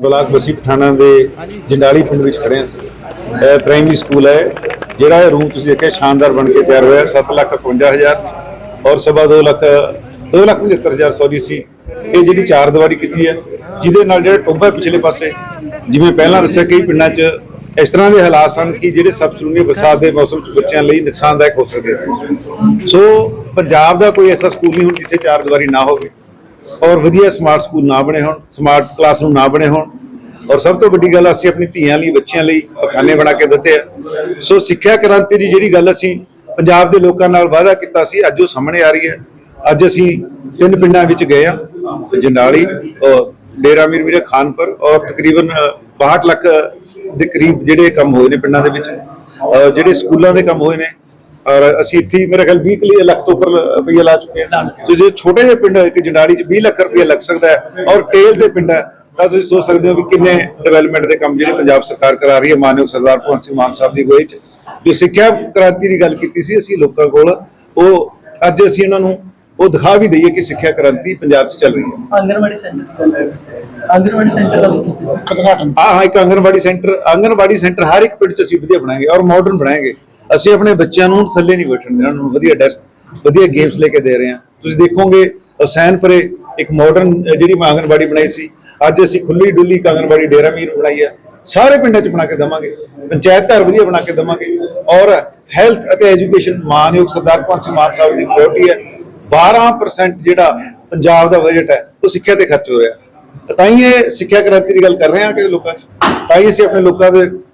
Block Bassi Pathana ਦੇ ਜੰਡਾਲੀ ਪਿੰਡ ਵਿੱਚ ਖੜੇ ਹਾਂ ਇਹ ਪ੍ਰਾਇਮਰੀ ਸਕੂਲ ਹੈ। ਜਿਹੜਾ ਇਹ ਰੂਮ ਤੁਸੀਂ ਦੇਖਿਆ ਸ਼ਾਨਦਾਰ ਬਣ ਕੇ ਤਿਆਰ ਹੋਇਆ। 7 ਲੱਖ 55 ਹਜ਼ਾਰ 'ਚ ਔਰ ਸਵਾ 2 ਲੱਖ 2 ਲੱਖ 75 ਹਜ਼ਾਰ ਸੌਰੀ ਸੀ। ਇਹ ਜਿਹੜੀ ਚਾਰ ਦੀਵਾਰੀ ਕੀਤੀ ਹੈ ਜਿਹਦੇ ਨਾਲ ਜਿਹੜਾ ਟੋਭਾ ਪਿਛਲੇ ਪਾਸੇ ਜਿਵੇਂ ਪਹਿਲਾਂ ਦੱਸਿਆ ਕਈ ਪਿੰਡਾਂ 'ਚ ਇਸ ਤਰ੍ਹਾਂ ਦੇ ਹਾਲਾਤ ਸਨ ਕਿ ਜਿਹੜੇ ਸਬਸਟੂਨੀ ਬਰਸਾਤ ਦੇ ਮੌਸਮ 'ਚ ਬੱਚਿਆਂ ਲਈ ਨੁਕਸਾਨਦਾਇਕ ਹੋ ਸਕਦੇ ਸੀ। ਸੋ ਪੰਜਾਬ ਦਾ ਕੋਈ ਐਸਾ ਸਕੂਲ ਨਹੀਂ ਹੁਣ ਜਿੱਥੇ ਚਾਰ ਦੀਵਾਰੀ ਨਾ ਹੋਵੇ। ਔਰ ਵਧੀਆ ਸਮਾਰਟ ਸਕੂਲ ਨਾ ਬਣੇ ਹੋਣ ਸਮਾਰਟ ਕਲਾਸਰੂਮ ਨਾ ਬਣੇ ਹੋਣ। ਔਰ ਸਭ ਤੋਂ ਵੱਡੀ ਗੱਲ ਅਸੀਂ ਆਪਣੀ ਧੀਆਂ ਲਈ ਬੱਚਿਆਂ ਲਈ ਪਖਾਨੇ ਬਣਾ ਕੇ ਦਿੱਤੇ ਆ। ਸੋ ਸਿੱਖਿਆ ਕ੍ਰਾਂਤੀ ਦੀ ਜਿਹੜੀ ਗੱਲ ਅਸੀਂ ਪੰਜਾਬ ਦੇ ਲੋਕਾਂ ਨਾਲ ਵਾਅਦਾ ਕੀਤਾ ਸੀ ਅੱਜ ਉਹ ਸਾਹਮਣੇ ਆ ਰਹੀ ਹੈ। ਅੱਜ ਅਸੀਂ ਤਿੰਨ ਪਿੰਡਾਂ ਵਿੱਚ ਗਏ ਆ ਜੰਡਾਲੀ ਔਰ ਡੇਰਾ ਮੀਰ ਮੀਰਾ ਖਾਨਪੁਰ ਔਰ ਤਕਰੀਬਨ ਅ, 62 ਲੱਖ ਦੇ ਕਰੀਬ ਜਿਹੜੇ ਕੰਮ ਹੋਏ ਨੇ ਪਿੰਡਾਂ ਦੇ ਵਿੱਚ। ਅ, ਜਿਹੜੇ ਸਕੂਲਾਂ ਦੇ ਕੰਮ ਹੋਏ ਨੇ ਔਰ ਅਸੀਂ ਇੱਥੇ ਮੇਰੇ ਖਿਆਲ 20 ਕੁ ਲੱਖ ਤੋਂ ਉੱਪਰ ਰੁਪਈਆ ਲਾ ਚੁੱਕੇ ਹਾਂ। ਤੇ ਜੇ ਛੋਟੇ ਜਿਹੇ ਪਿੰਡ ਇੱਕ ਜੰਡਾਲੀ 'ਚ 20 ਲੱਖ ਰੁਪਈਆ ਲੱਗ ਸਕਦਾ ਹੈ ਔਰ ਟੇਲ ਦੇ ਪਿੰਡ ਹੈ ਤਾਂ ਤੁਸੀਂ ਸੋਚ ਸਕਦੇ ਹੋ ਵੀ ਕਿੰਨੇ ਡਿਵੈਲਪਮੈਂਟ ਦੇ ਕੰਮ ਜਿਹੜੇ ਪੰਜਾਬ ਸਰਕਾਰ ਕਰਾ ਰਹੀ ਹੈ ਮਾਨਯੋਗ ਸਰਦਾਰ ਭਗਵੰਤ ਸਿੰਘ ਮਾਨ ਸਾਹਿਬ ਦੀ ਅਗਵਾਈ 'ਚ। ਜੋ ਸਿੱਖਿਆ ਕ੍ਰਾਂਤੀ ਦੀ ਗੱਲ ਕੀਤੀ ਸੀ ਅਸੀਂ ਲੋਕਾਂ ਕੋਲ ਉਹ ਅੱਜ ਅਸੀਂ ਇਹਨਾਂ ਨੂੰ ਉਹ ਦਿਖਾ ਵੀ ਦਈਏ ਕਿ ਸਿੱਖਿਆ ਕ੍ਰਾਂਤੀ ਪੰਜਾਬ 'ਚ ਚੱਲ ਰਹੀ ਹੈ। ਆਂਗਨਵਾੜੀ ਸੈਂਟਰ ਆਂਗਨਵਾੜੀ ਸੈਂਟਰ ਦਾ ਉਦਘਾਟਨ। ਹਾਂ ਹਾਂ ਇੱਕ ਆਂਗਨਵਾੜੀ ਸੈਂਟਰ ਆਂਗਨਵਾੜੀ ਸੈਂਟਰ ਹਰ ਇੱਕ ਪਿੰਡ 'ਚ ਅਸੀਂ ਵਧੀਆ ਬਣਾਏਗੇ ਔਰ ਮਾਡਰਨ ਬਣਾਏਗੇ ਅਸੀਂ ਆਪਣੇ ਬੱਚਿਆਂ ਨੂੰ ਥੱਲੇ ਨਹੀਂ ਬੈਠਣ ਦੇਣਾ, ਉਹਨਾਂ ਨੂੰ ਵਧੀਆ ਡੈਸਕ ਵਧੀਆ ਗੇਮਸ ਲੈ ਕੇ ਦੇ ਰਹੇ ਹਾਂ। ਤੁਸੀਂ ਦੇਖੋਗੇ ਹੁਸੈਨਪੁਰੇ ਇੱਕ ਮਾਡਰਨ ਜਿਹੜੀ ਮੈਂ ਆਂਗਨਵਾੜੀ ਬਣਾਈ ਸੀ, ਅੱਜ ਅਸੀਂ ਖੁੱਲੀ ਡੁੱਲੀ ਇੱਕ ਆਂਗਨਵਾੜੀ ਡੇਰਾ ਮੀਰ ਬਣਾਈ ਹੈ। ਸਾਰੇ ਪਿੰਡਾਂ 'ਚ ਬਣਾ ਕੇ ਦਵਾਂਗੇ, ਪੰਚਾਇਤ ਘਰ ਵਧੀਆ ਬਣਾ ਕੇ ਦਵਾਂਗੇ। ਔਰ ਹੈਲਥ ਅਤੇ ਐਜੂਕੇਸ਼ਨ ਮਾਨਯੋਗ ਸਰਦਾਰ ਭਗਵੰਤ ਸਿੰਘ ਮਾਨ ਸਾਹਿਬ ਦੀ ਪ੍ਰਾਇੋਰਟੀ ਹੈ। 12% ਜਿਹੜਾ ਪੰਜਾਬ ਦਾ ਬਜਟ ਹੈ, ਉਹ ਸਿੱਖਿਆ ਤੇ ਖਰਚ ਹੋ ਰਿਹਾ। ਤਾਂ ਹੀ ਇਹ ਸਿੱਖਿਆ ਕ੍ਰਾਂਤੀ ਦੀ ਗੱਲ ਕਰ ਰਹੇ ਹਾਂ ਕਿ ਲੋਕਾਂ 'ਚ, ਤਾਂ ਹੀ ਅਸੀਂ ਆਪਣੇ ਲੋਕਾਂ ਦੇ